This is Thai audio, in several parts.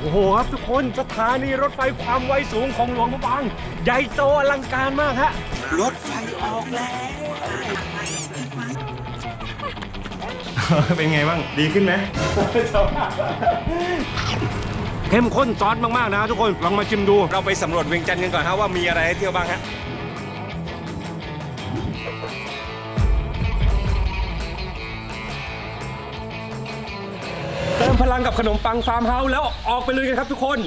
โอ้โหครับทุกคนสถานีรถไฟความไวสูงของหลวงพระบาง ใหญ่โตอลังการมากฮะ รถไฟออกแล้ว เป็นไงบ้าง ดีขึ้นไหม เข้มข้นซอสมาก ๆ นะทุกคน ลองมาชิมดู เราไปสำรวจเวียงจันทร์กันก่อนฮะว่ามีอะไรให้เที่ยวบ้างฮะ พลังกับขนมปังฟาร์มเฮาส์แล้วออกไปเลยกันครับทุกคน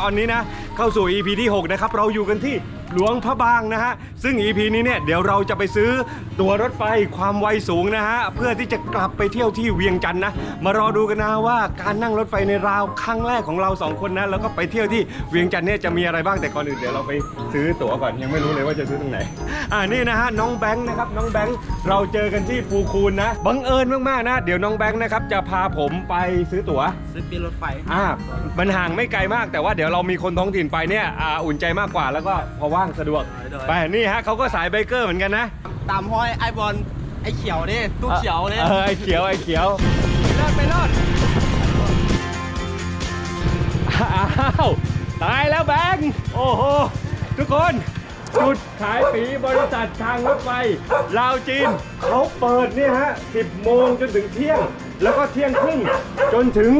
ตอนนี้นะเข้าสู่ EP ที่ 6 นะครับ เราอยู่กันที่ หลวงพระบางนะฮะ ซึ่ง EP นี้เนี่ยเดี๋ยวเราจะไปซื้อตั๋วรถไฟความไวสูงนะฮะ เพื่อที่จะกลับไปเที่ยวที่เวียงจันทร์นะ มารอดูกันนะว่าการนั่งรถไฟในราวครั้งแรกของเราสองคนนะ แล้วก็ไปเที่ยวที่เวียงจันทร์เนี่ยจะมีอะไรบ้างแต่ก่อนอื่นเดี๋ยวเราไปซื้อตั๋วก่อนยังไม่รู้เลยว่าจะซื้อตรงไหน อ่านี่นะฮะน้องแบงค์นะครับน้องแบงค์เราเจอกันที่ภูคูนนะบังเอิญมากๆนะ เดี๋ยวน้องแบงค์นะครับจะพาผมไปซื้อตั๋ว ซื้อปีรถไฟอ่ามันห่างไม่ไกลมากแต่ว่าเดี๋ยวเรามีคนท้องถิ่นไปเนี่ยอ่าอุ่นใจมากกว่าแล้วก็พอว่างสะดวกได้ไปนี่ฮะเขาก็สายไบเกอร์เหมือนกันนะ ตามห้อยไอบอลไอเขียวดิตู้เขียวดิเออไอเขียวไอเขียวไปรอดไปรอดอ้าวตายแล้วแบงค์โอ้โหทุกคนจุดขายปีบริษัททางรถไฟลาวจีนเขาเปิดเนี่ยฮะ 10 โมงจนถึงเที่ยง แล้วก็เที่ยงครึ่งจนถึง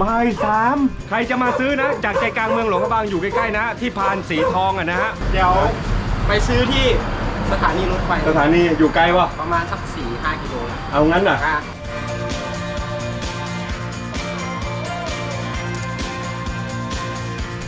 บ่ายสามใครจะมาซื้อนะ จากใจกลางเมืองหลวงพระบางอยู่ใกล้ๆนะ ที่พานสีทองอะนะฮะเดี๋ยวไปซื้อที่สถานีรถไฟสถานีอยู่ไกลวะประมาณสักสี่ห้ากิโลนะเอางั้นอะ อะ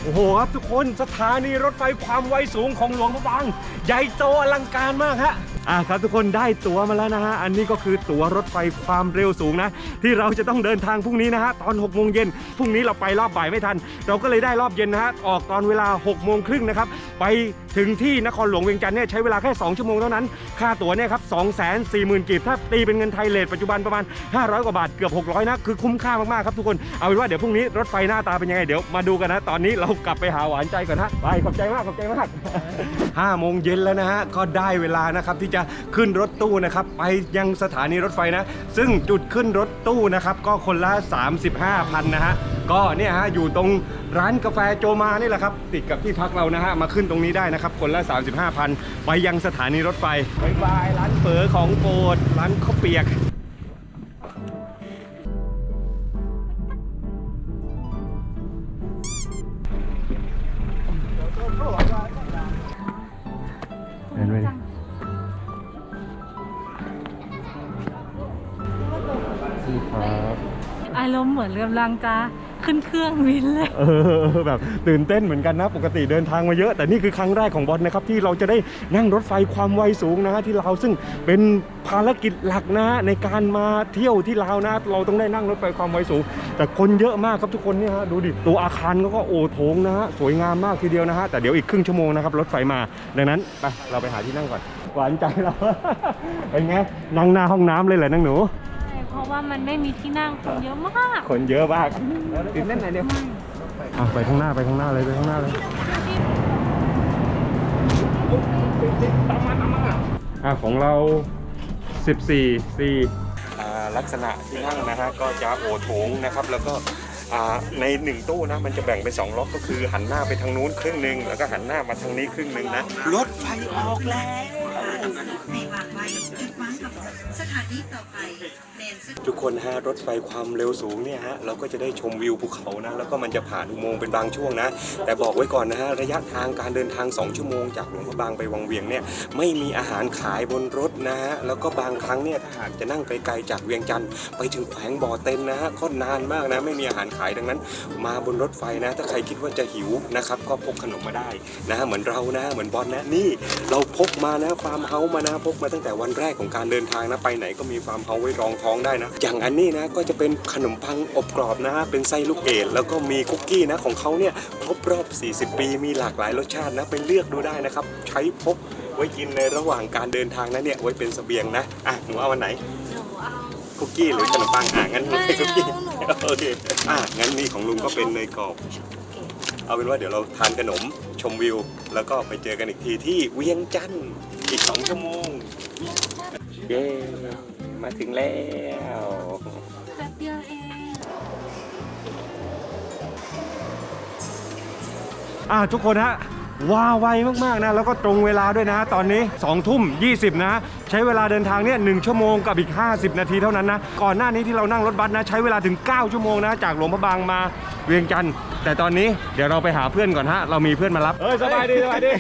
โอ้โหครับทุกคนสถานีรถไฟความไวสูงของหลวงพระบาง ใหญ่โตอลังการมากฮะ อ่าครับทุกคนได้ตั๋วมาแล้วนะฮะ อันนี้ก็คือตั๋วรถไฟความเร็วสูงนะ ที่เราจะต้องเดินทางพรุ่งนี้นะฮะ ตอน6โมงเย็นพรุ่งนี้เราไปรอบบ่ายไม่ทัน เราก็เลยได้รอบเย็นนะฮะ ออกตอนเวลา6โมงครึ่งนะครับ ไปถึงที่นครหลวงเวียงจันทร์เนี่ยใช้เวลาแค่ 2 ชั่วโมงเท่านั้น ค่าตั๋วเนี่ยครับ2 4 0 0 0 0กีบถ้าตีเป็นเงินไทยเลทปัจจุบันประมาณ 500 กว่าบาทเกือบ 600 นะ คือคุ้มค่ามากๆครับทุกคนเอาเป็นว่าเดี๋ยวพรุ่งนี้รถไฟหน้าตาเป็นยังไงเดี๋ยวมาดูกันนะตอนนี้เรากลับไปหาหวานใจก่อนฮะไปขอบใจมากขอบใจมาก5โมงเย็นแล้วนะฮะก็ได้เวลานะครับที่จะขึ้นรถตู้นะครับไปยังสถานีรถไฟนะ ซึ่งจุดขึ้นรถตู้นะครับก็คนละ 35,000นะฮะก็เนี่ยฮะอยู่ตรงร้านกาแฟโจมานี่แหละครับติดกับที่พักเรานะฮะมาขึ้นตรงนี้ได้นะครับคนละ 35,000 ไปยังสถานีรถไฟบายบายร้านเฝอของโปรดร้านข้าวเปียกเห็นไหมารมณ์เหมือนกำลังจะขึ้นเครื่องบินเลยเออแบบตื่นเต้นเหมือนกันนะปกติเดินทางมาเยอะ แต่นี่คือครั้งแรกของบอลนะครับที่เราจะได้นั่งรถไฟความไวสูงนะฮะที่ลาวซึ่งเป็นภารกิจหลักนะในการมาเที่ยวที่ลาวนะ เราต้องได้นั่งรถไฟความไวสูง แต่คนเยอะมากครับทุกคนเนี่ยฮะดูดิตัวอาคารก็โอโถงนะฮะสวยงามมากทีเดียวนะฮะแต่เดี๋ยวอีกครึ่งชั่วโมงนะครับรถไฟมาดังนั้นไปเราไปหาที่นั่งก่อนหวานใจเราเป็นไงนั่งหน้าห้องน้ำเลยเหรอนั่งหนู เพราะว่ามันไม่มีที่นั่งคนเยอะมากคนเยอะมากตื่นเต้นหน่อยเดียวอะไปข้างหน้าไปข้างหน้าเลยไปข้างหน้าเลยอะของเรา 14 4อ่าลักษณะที่นั่งนะฮะก็จะโอโถงนะครับแล้วก็อ่าในหนึ่งตู้นะมันจะแบ่งเป็นสองล็อกก็คือหันหน้าไปทางนู้นครึ่งหนึ่งแล้วก็หันหน้ามาทางนี้ครึ่งหนึ่งนะรถไฟออกแล้ว ทุกคนฮะรถไฟความเร็วสูงเนี่ยฮะเราก็จะได้ชมวิวภูเขานะแล้วก็มันจะผ่านอุโมงค์เป็นบางช่วงนะ แต่บอกไว้ก่อนนะฮะระยะทางการเดินทาง 2 ชั่วโมงจากหลวงพระบางไปวังเวียงเนี่ยไม่มีอาหารขายบนรถนะฮะแล้วก็บางครั้งเนี่ยถ้าหากจะนั่งไกลๆจากเวียงจันทร์ไปถึงแขวงบ่อเต็นนะฮะก็นานมากนะไม่มีอาหารขายดังนั้น มาบนรถไฟนะ ถ้าใครคิดว่าจะหิวนะครับก็พกขนมมาได้นะฮะเหมือนเรานะเหมือนบอลนะนี่ เราพกมานะฟาร์มเฮาส์มานะพกมาตั้งแต่วันแรกของการเดินทางนะไปไหนก็มีฟาร์มเฮาไว้รองท้องได้นะ อย่างอันนี้นะก็จะเป็นขนมปังอบกรอบนะ เป็นไส้ลูกเกดแล้วก็มีคุกกี้นะของเขาเนี่ยครบรอบ 40 ปีมีหลากหลายรสชาตินะไปเลือกดูได้นะครับ ใช้พกไว้กินในระหว่างการเดินทางนะเนี่ยไว้เป็นเสบียงนะอะหนูเอาวันไหนหนูเอาคุกกี้หรือขนมปังอะงั้นไม่คุกกี้โอเคอะงั้นนี่ของลุงก็เป็นเนยกรอบเอาเป็นว่าเดี๋ยวเราทานขนมชมวิว แล้วก็ไปเจอกันอีกทีที่เวียงจันทร์อีก2ชั่วโมง เย้มาถึงแล้วแป๊บเดียวเองอ่าทุกคนฮะว้าวไวมากๆนะ แล้วก็ตรงเวลาด้วยนะ ตอนนี้2องทุ่มยีนะ ช้เวลาเดินทางเนี่ยหชั่วโมงกับอีก 50 นาทีเท่านั้นนะ ก่อนหน้านี้ที่เรานั่งรถบัสนะ ใช้เวลาถึง 9 ชั่วโมงนะ จากหลวงพระบางมาเวียงจันทร์แต่ตอนนี้เดี๋ยวเราไปหาเพื่อนก่อนฮะ เรามีเพื่อนมารับเอ้ยสบายดีสบายดี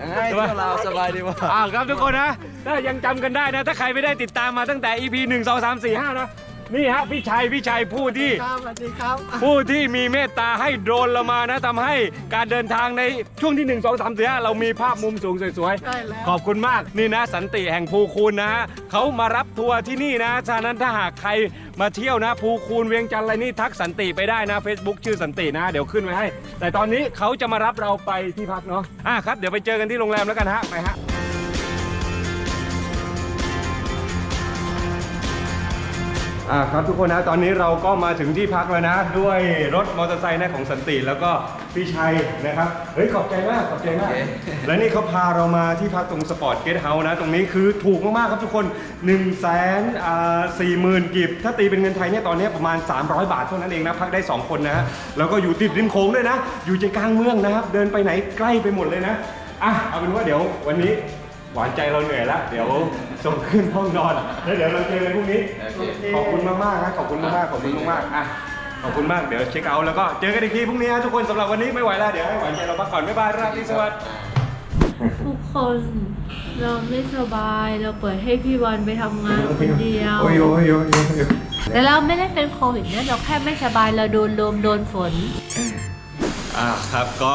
ยังไงพวกเราสบายดีวะอ่าครับทุกคนนะ ถ้ายังจำกันได้นะ ถ้าใครไม่ได้ติดตามมาตั้งแต่ EP 1 2 3 4 5นะ นี่ฮะพี่ชัยพี่ชัยผู้ที่ครับสวัสดีครับผู้ที่มีเมตตาให้โดรนเรามานะทำให้การเดินทางในช่วงที่ 1 2 3 4 5เรามีภาพมุมสูงสวยได้แล้ว ๆ ขอบคุณมากนี่นะ สันติแห่งภูคูณนะฮะเขามารับทัวร์ที่นี่นะฉะนั้นถ้าหากใครมาเที่ยวนะ ภูคูณเวียงจันทร์อะไรนี่ทักสันติไปได้นะ Facebook ชื่อสันตินะเดี๋ยวขึ้นไว้ให้ แต่ตอนนี้เขาจะมารับเราไปที่พักเนาะอะครับเดี๋ยวไปเจอกันที่โรงแรมแล้วกันฮะไปฮะ อ่าครับทุกคนนะตอนนี้เราก็มาถึงที่พักแล้วนะ ด้วยรถมอเตอร์ไซค์นะของสันติแล้วก็พี่ชัยนะครับเฮ้ยขอบใจมากขอบใจมาก และนี่เขาพาเรามาที่พักตรงสปอร์ตเกสต์เฮาส์นะ ตรงนี้คือถูกมากๆครับทุกคน1นึ่งแสนสี่หมื่นกิบถ้าตีเป็นเงินไทยเนี่ยตอนนี้ประมาณ 300 บาทเท่านั้นเองนะพักได้ 2 คนนะฮะแล้วก็อยู่ติดริมโค้งด้วยนะ อยู่ใจกลางเมืองนะครับเดินไปไหนใกล้ไปหมดเลยนะอะเอาเป็นว่าเดี๋ยววันนี้ หวานใจเราเหนื่อยแล้วเดี๋ยวส่งขึ้นห้องนอนแล้วเดี๋ยวเราเจอกันพรุ่งนี้ขอบคุณมากมากๆนะขอบคุณมากมากๆขอบคุณมากมากๆอะขอบคุณมากเดี๋ยวเช็คเอาท์แล้วก็เจอกันอีกทีพรุ่งนี้นะทุกคนสำหรับวันนี้ไม่ไหวแล้วเดี๋ยวให้หวานใจเราพักก่อนบ๊ายบายราตรีสวัสดิ์ ทุกคนเราไม่สบายเราเปิดให้พี่วันไปทำงานคนเดียว โอ้ยโอ้ยโอ้ยโอ้ยแต่เราไม่ได้เป็นโควิดนะเราแค่ไม่สบายเราโดนลมโดนฝน อ่าครับก็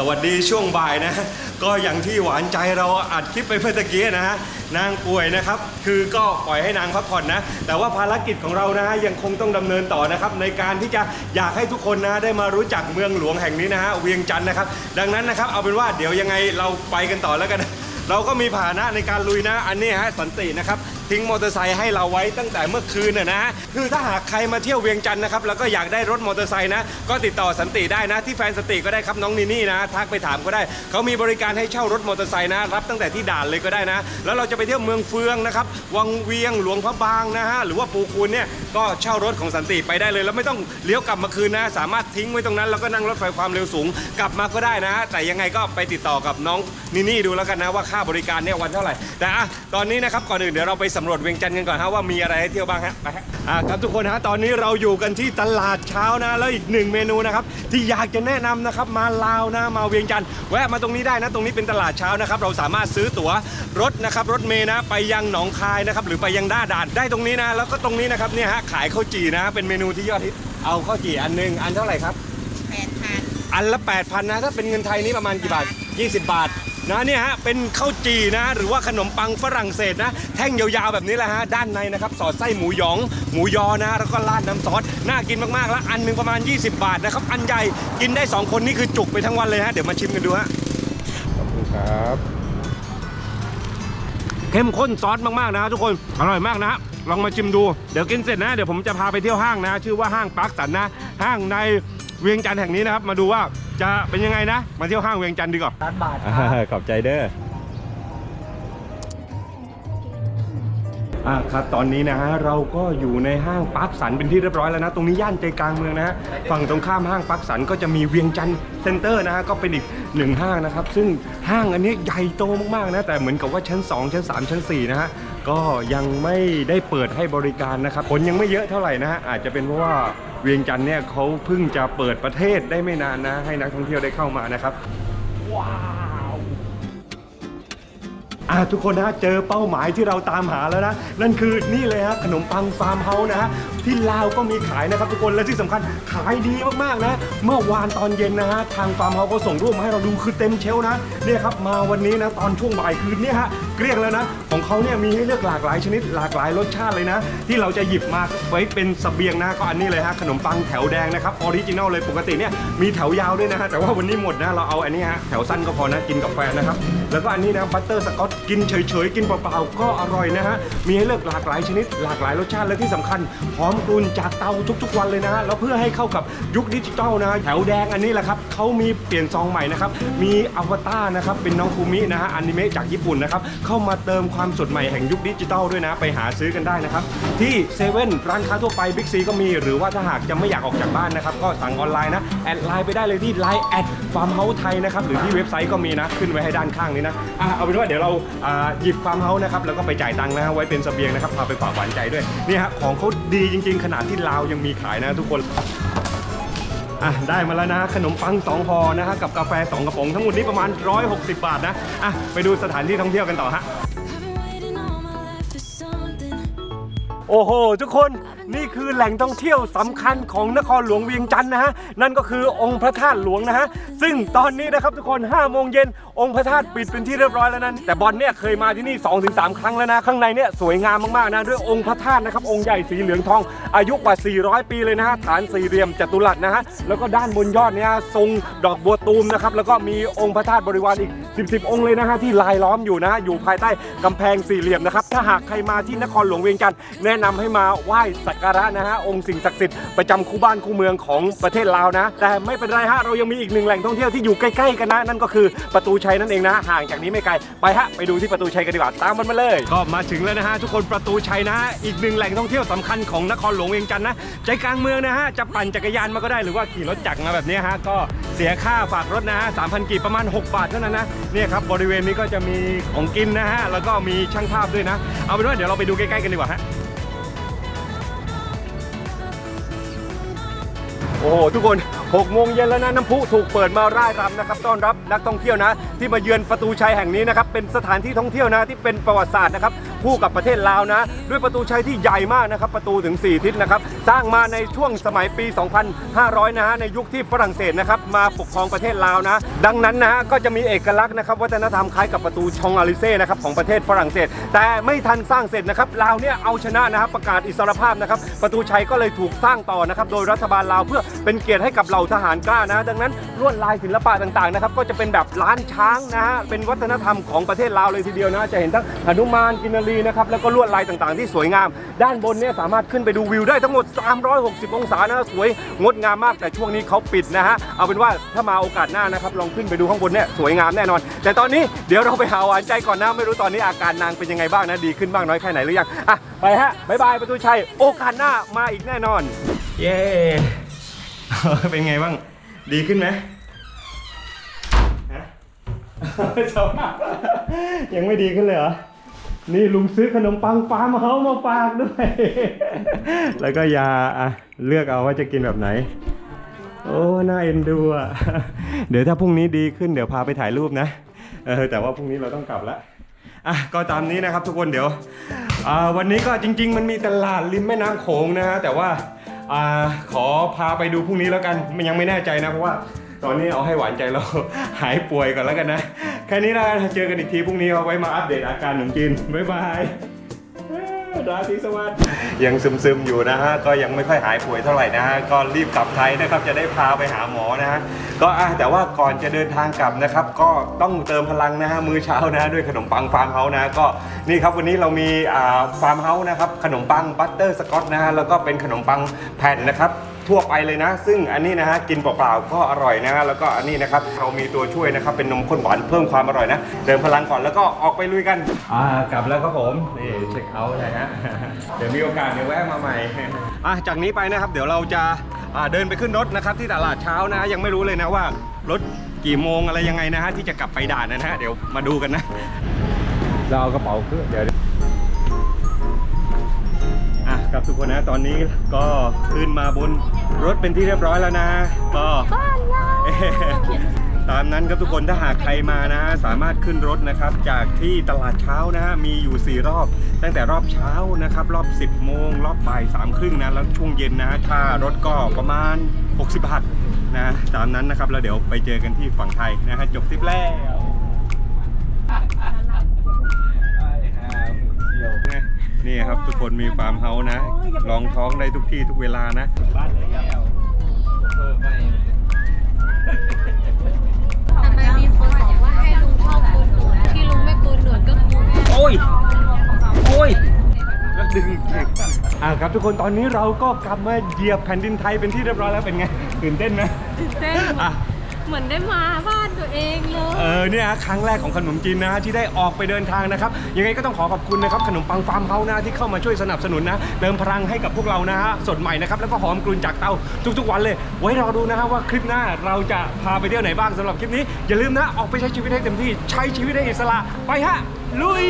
สวัสดีช่วงบ่ายนะ ก็อย่างที่หวานใจเราอัดคลิปไปเมื่อตะกี้นะฮะนางป่วยนะครับ คือก็ปล่อยให้นางพักผ่อนนะ แต่ว่าภารกิจของเรานะฮะยังคงต้องดำเนินต่อนะครับ ในการที่จะอยากให้ทุกคนนะได้มารู้จักเมืองหลวงแห่งนี้นะฮะเวียงจันทร์นะครับ ดังนั้นนะครับเอาเป็นว่าเดี๋ยวยังไงเราไปกันต่อแล้วกัน เราก็มีผานะในการลุยนะอันนี้ฮะสันตินะครับ ทิ้งมอเตอร์ไซค์ให้เราไว้ตั้งแต่เมื่อคืนน่ะนะคือถ้าหากใครมาเที่ยวเวียงจันทร์นะครับแล้วก็อยากได้รถมอเตอร์ไซค์นะก็ติดต่อสันติได้นะที่แฟนสันติก็ได้ครับน้องนินี่นะทักไปถามก็ได้เขามีบริการให้เช่ารถมอเตอร์ไซค์นะรับตั้งแต่ที่ด่านเลยก็ได้นะ แล้วเราจะไปเที่ยวเมืองเฟืองนะครับวังเวียงหลวงพระบางนะฮะหรือว่าปูคูนเนี่ยก็เช่ารถของสันติไปได้เลย แล้วไม่ต้องเลี้ยวกลับมาคืนนะ สามารถทิ้งไว้ตรงนั้นแล้วก็นั่งรถไฟความเร็วสูงกลับมาก็ได้นะ แต่ยังไงก็ไปติดต่อกับน้องนินี่ดูแล้วกันนะว่าค่าบริการเนี่ยวันเท่าไหร่แต่อะตอนนี้นะครับก่อนอื่นเดี๋ยวเราไปสำรวจเวียงจันทร์กันก่อนฮะว่ามีอะไรให้เที่ยวบ้างฮะไปฮะอะครับทุกคนฮะตอนนี้เราอยู่กันที่ตลาดเช้านะแล้วอีกหนึ่งเมนูนะครับที่อยากจะแนะนำนะครับมาลาวนะมาเวียงจันทร์แวะมาตรงนี้ได้นะตรงนี้เป็นตลาดเช้านะครับเราสามารถซื้อตั๋วรถนะครับรถเมล์นะไปยังหนองคายนะครับหรือไปยังด้าด่านได้ตรงนี้นะแล้วก็ตรงนี้นะครับเนี่ยฮะขายข้าวจี่นะเป็นเมนูที่ยอดฮิตเอาข้าวจี่อันหนึงอันเท่าไหร่ครับ อันละ 8,000นะถ้าเป็นเงินไทยนี่ประมาณกี่บาท 20 บาทนะเนี่ยฮะเป็นข้าวจีนะ หรือว่าขนมปังฝรั่งเศสนะ แท่งยาวๆแบบนี้แหละฮะด้านในนะครับสอดไส้หมูหยอง หมูยอนะ แล้วก็ราดน้ำซอสน่ากินมากๆ แล้วอันหนึงประมาณ 20 บาทนะครับ อันใหญ่กินได้ 2 คนนี่คือจุกไปทั้งวันเลยฮะเดี๋ยวมาชิมกันดูฮะขอบคุณครับเข้มข้นซอสมากๆนะทุกคนอร่อยมากนะลองมาชิมดูเดี๋ยวกินเสร็จนะ เดี๋ยวผมจะพาไปเที่ยวห้างนะ ชื่อว่าห้างปาร์คสันนะ ห้างใน เวียงจันทร์แห่งนี้นะครับ มาดูว่าจะเป็นยังไงนะ มาเที่ยวห้างเวียงจันทร์ดีกว่าล้านบาทขอบใจเด้ออ่าครับตอนนี้นะฮะเราก็อยู่ในห้างปาร์คสันเป็นที่เรียบร้อยแล้วนะ ตรงนี้ย่านใจกลางเมืองนะฮะฝั่งตรงข้ามห้างปาร์คสันก็จะมีเวียงจันทร์เซ็นเตอร์นะฮะก็เป็นอีกหนึ่งห้างนะครับ ซึ่งห้างอันนี้ใหญ่โตมากๆนะแต่เหมือนกับว่าชั้น 2 ชั้น 3 ชั้น4นะฮะ ก็ยังไม่ได้เปิดให้บริการนะครับคนยังไม่เยอะเท่าไหร่นะฮะอาจจะเป็นเพราะว่าเวียงจันทร์เนี่ยเขาเพิ่งจะเปิดประเทศได้ไม่นานนะ ให้นักท่องเที่ยวได้เข้ามานะครับว้าวอะทุกคนนะเจอเป้าหมายที่เราตามหาแล้วนะ นั่นคือนี่เลยฮะขนมปังฟาร์มเฮาส์นะฮะที่ลาวก็มีขายนะครับทุกคนและที่สำคัญขายดีมากๆนะ เมื่อวานตอนเย็นนะฮะทางฟาร์มเฮาส์ก็ส่งรูปมาให้เราดูคือเต็มเชลนะเนี่ยครับมาวันนี้นะตอนช่วงบ่ายคือเนี่ยฮะ เกลี้ยงแล้วนะ ของเขาเนี่ยมีให้เลือกหลากหลายชนิดหลากหลายรสชาติเลยนะ ที่เราจะหยิบมาไว้เป็นสเสบียงนะก็อันนี้เลยฮะขนมปังแถวแดงนะครับออริจินัลเลยปกติเนี่ยมีแถวยาวด้วยนะฮะแต่ว่าวันนี้หมดนะเราเอาอันนี้ฮะแถวสั้นก็พอนะกินกับแฟนนะครับแล้วก็อันนี้นะบัตเตอร์สกอตกินเฉยๆกินเปล่าๆก็อร่อยนะฮะมีให้เลือกหลากหลายชนิด หลากหลายรสชาติและที่สำคัญหอมตุนจากเตาทุกๆ วันเลยนะฮะแล้วเพื่อให้เข้ากับยุคดิจิทัลนะฮะแถวแดงอันนี้แหละครับเขามีเปลี่ยนซองใหม่นะครับมีอวตารนะครับเป็นน้องคูมินะฮะอนิเมะจากญี่ปุ่นนะครับเข้ามาเติมความสดใหม่แห่งยุคดิจิทัลด้วยนะ ไปหาซื้อกันได้นะครับ ที่เซเว่นร้านค้าทั่วไปบิ๊กซีก็มีหรือว่าถ้าหากจะไม่อยากออกจากบ้านนะครับ ก็สั่งออนไลน์นะ แอดไลน์ไปได้เลยที่ไลน์แอดฟาร์มเฮาส์ไทยนะครับ หรือที่เว็บไซต์ก็มีนะ ขึ้นไว้ให้ด้านข้างนี้นะอะเอาเป็นว่าเดี๋ยวเราอ่าหยิบฟาร์มเฮาส์นะครับแล้วก็ไปจ่ายตังค์นะฮะไว้เป็นเสบียงนะครับพาไปฝากหวานใจด้วยนี่ฮะของเขาดีจริง ๆ ขนาดที่ลาวยังมีขายนะทุกคน อะได้มาแล้วนะขนมปัง2ห่อนะฮะกับกาแฟ 2 กระป๋องทั้งหมดนี้ประมาณ 160 บาทนะอะไปดูสถานที่ท่องเที่ยวกันต่อฮะ I've been waiting all my life for something. โอ้โห ทุกคน นี่คือแหล่งท่องเที่ยวสำคัญของนครหลวงเวียงจันทร์นะฮะ นั่นก็คือองค์พระธาตุหลวงนะฮะ ซึ่งตอนนี้นะครับทุกคน5โมงเย็นองค์พระธาตุปิดเป็นที่เรียบร้อยแล้วนั้น แต่บอลเนี่ยเคยมาที่นี่2-3ครั้งแล้วนะ ข้างในเนี่ยสวยงามมากๆนะด้วยองค์พระธาตุนะครับองค์ใหญ่สีเหลืองทอง อายุกว่า 400 ปีเลยนะฮะฐานสี่เหลี่ยมจัตุรัสนะฮะ แล้วก็ด้านบนยอดเนี่ยทรงดอกบัวตูมนะครับ แล้วก็มีองค์พระธาตุบริวารอีก 10 10องค์เลยนะฮะที่ลายล้อมอยู่นะอยู่ภายใต้กำแพงสี่เหลี่ยมนะครับถ้าหากใครมาที่นครหลวงเวียงจันทร์แนะนำให้มาไหว้สักการะนะฮะองค์สิ่งศักดิ์สิทธิ์ประจำคู่บ้านคู่เมืองของประเทศลาวนะ แต่ไม่เป็นไรฮะเรายังมีอีกหนึ่งแหล่งท่องเที่ยวที่อยู่ใกล้ๆกันนะนั่นก็คือประตูชัยนั่นเองนะห่างจากนี้ไม่ไกลไปฮะไปดูที่ประตูชัยกันดีกว่าตามมันมาเลย ก็มาถึงแล้วนะฮะทุกคนประตูชัยนะฮะอีกหนึ่งแหล่งท่องเที่ยวสำคัญของนครหลวงเวียงจันทร์นะใจกลางเมืองนะฮะจะปั่นจักรยานมาก็ได้หรือว่าขี่รถจักรมาแบบนี้ฮะก็เสียค่าฝากรถนะฮะ3,000กีบประมาณ 6 บาทเท่านั้นนะเนี่ยครับบริเวณนี้ก็จะมีของกินนะฮะแล้วก็มีช่างภาพด้วยนะ เอาเป็นว่าเดี๋ยวเราไปดูใกล้ๆกันดีกว่าฮะ โอ้โหทุกคน6โมงเย็นแล้วนะน้ำพุถูกเปิดมาร่ายรำนะครับต้อนรับนักท่องเที่ยวนะ ที่มาเยือนประตูชัยแห่งนี้นะครับเป็นสถานที่ท่องเที่ยวนะที่เป็นประวัติศาสตร์นะครับ คู่กับประเทศลาวนะ ด้วยประตูชัยที่ใหญ่มากนะครับ ประตูถึง 4 ทิศนะครับ สร้างมาในช่วงสมัยปี 2500 นะฮะในยุคที่ฝรั่งเศสนะครับมาปกครองประเทศลาวนะ ดังนั้นนะฮะก็จะมีเอกลักษณ์นะครับวัฒนธรรมคล้ายกับประตูชองอาลิเซ่นะครับของประเทศฝรั่งเศส แต่ไม่ทันสร้างเสร็จนะครับลาวเนี่ยเอาชนะนะครับประกาศอิสรภาพนะครับประตูชัยก็เลยถูกสร้างต่อนะครับโดยรัฐบาลลาวเพื่อเป็นเกียรติให้กับเหล่าทหารกล้านะดังนั้นลวดลายศิลปะต่างๆนะครับก็จะเป็นแบบล้านช้างนะฮะเป็นวัฒนธรรมของประเทศลาวเลยทีเดียวนะจะเห็นทั้งหนุมานกินนรีนะครับแล้วก็ลวดลายต่างๆ ที่สวยงาม ด้านบนเนี่ยสามารถขึ้นไปดูวิวได้ทั้งหมด 360 องศานะสวยงดงามมากแต่ช่วงนี้เขาปิดนะฮะเอาเป็นว่าถ้ามาโอกาสหน้านะครับลองขึ้นไปดูข้างบนเนี่ยสวยงามแน่นอน แต่ตอนนี้เดี๋ยวเราไปหาหวานใจก่อนนะไม่รู้ตอนนี้อาการนางเป็นยังไงบ้างนะดีขึ้นบ้างน้อยแค่ไหนหรือยังอะไปฮะบายบายประตูชัยโอกาสหน้ามาอีกแน่นอน เย้ เป็นไงบ้าง ดีขึ้นไหมฮะสภาพยังไม่ดีขึ้นเลยเหรอ นี่ลุงซื้อขนมปังฟาร์มเขามาฝากด้วย แล้วก็ยาอะเลือกเอาว่าจะกินแบบไหน โอ้น่าเอ็นดูอะ เดี๋ยวถ้าพรุ่งนี้ดีขึ้นเดี๋ยวพาไปถ่ายรูปนะ เออแต่ว่าพรุ่งนี้เราต้องกลับล้วอะก็ตามนี้นะครับทุกคนเดี๋ยวอ่าวันนี้ก็จริง ๆ มันมีตลาดริมแม่น้ำโขงนะฮะแต่ว่าอ่าขอพาไปดูพรุ่งนี้แล้วกันมันยังไม่แน่ใจนะเพราะว่าตอนนี้เอาให้หวานใจเราหายป่วยก่อนแล้วกันนะ แค่นี้นะเจอกันอีกทีพรุ่งนี้เอาไว้มาอัปเดตอาการหนุ่มจีนบ๊ายบายราตรีสวัสดิ์ยังซึมๆอยู่นะฮะก็ยังไม่ค่อยหายป่วยเท่าไหร่นะฮะก็รีบกลับไทยนะครับจะได้พาไปหาหมอนะฮะก็อะแต่ว่าก่อนจะเดินทางกลับนะครับ ก็ต้องเติมพลังนะฮะมื้อเช้านะด้วยขนมปังฟาร์มเฮาส์นะก็นี่ครับวันนี้เรามีอ่าฟาร์มเฮาส์นะครับขนมปังบัตเตอร์สกอตนะฮะแล้วก็เป็นขนมปังแผ่นนะครับ ทั่วไปเลยนะ ซึ่งอันนี้นะฮะกินเปล่าๆก็อร่อยนะฮะแล้วก็อันนี้นะครับเรามีตัวช่วยนะครับเป็นนมข้นหวานเพิ่มความอร่อยนะเติมพลังก่อนแล้วก็ออกไปลุยกันอ่ากลับแล้วครับผมนี่เช็คเอาท์นะฮะเดี๋ยวมีโอกาสเดี๋ยวแวะมาใหม่อะจากนี้ไปนะครับ เดี๋ยวเราจะอ่าเดินไปขึ้นรถนะครับที่ตลาดเช้านะยังไม่รู้เลยนะว่ารถกี่โมงอะไรยังไงนะฮะที่จะกลับไปด่านนะฮะเดี๋ยวมาดูกันนะเราเอากระเป๋าขึ้นเดี๋ยว อะครับทุกคนนะตอนนี้ก็ขึ้นมาบนรถเป็นที่เรียบร้อยแล้วนะ ก็ตามนั้นครับทุกคนถ้าหากใครมานะ สามารถขึ้นรถนะครับ จากที่ตลาดเช้านะมีอยู่ 4 รอบ ตั้งแต่รอบเช้านะครับ รอบ 10 โมง รอบบ่ายสามครึ่งนะแล้วช่วงเย็นนะค่ารถก็ประมาณ 60 บาทนะตามนั้นนะครับแล้วเดี๋ยวไปเจอกันที่ฝั่งไทยนะฮะจบทริปแล้ว นี่ครับทุกคนมีฟาร์มเฮาส์นะลองท้องได้ทุกที่ทุกเวลานะทำไมมีคนบอกว่าให้ลุงชอบโกนหนวดที่ลุงไม่โกนหนวดก็คือโอ้ยโอ้ยแล้วดึงอะครับทุกคนตอนนี้เราก็กลับมาเหยียบแผ่นดินไทยเป็นที่เรียบร้อยแล้วเป็นไงตื่นเต้นไหมตื่นเต้นอะ เหมือนได้มาบ้านตัวเองเลย เออเนี่ยฮะครั้งแรกของขนมจีนนะฮะที่ได้ออกไปเดินทางนะครับยังไงก็ต้องขอขอบคุณนะครับขนมปังฟาร์มเฮาส์นะที่เข้ามาช่วยสนับสนุนนะเติมพลังให้กับพวกเรานะฮะสดใหม่นะครับแล้วก็หอมกลุ่นจากเตาทุกๆวันเลย ไว้รอดูนะฮะว่าคลิปหน้าเราจะพาไปเที่ยวไหนบ้างสำหรับคลิปนี้ อย่าลืมนะออกไปใช้ชีวิตให้เต็มที่ใช้ชีวิตให้อิสระไปฮะลุย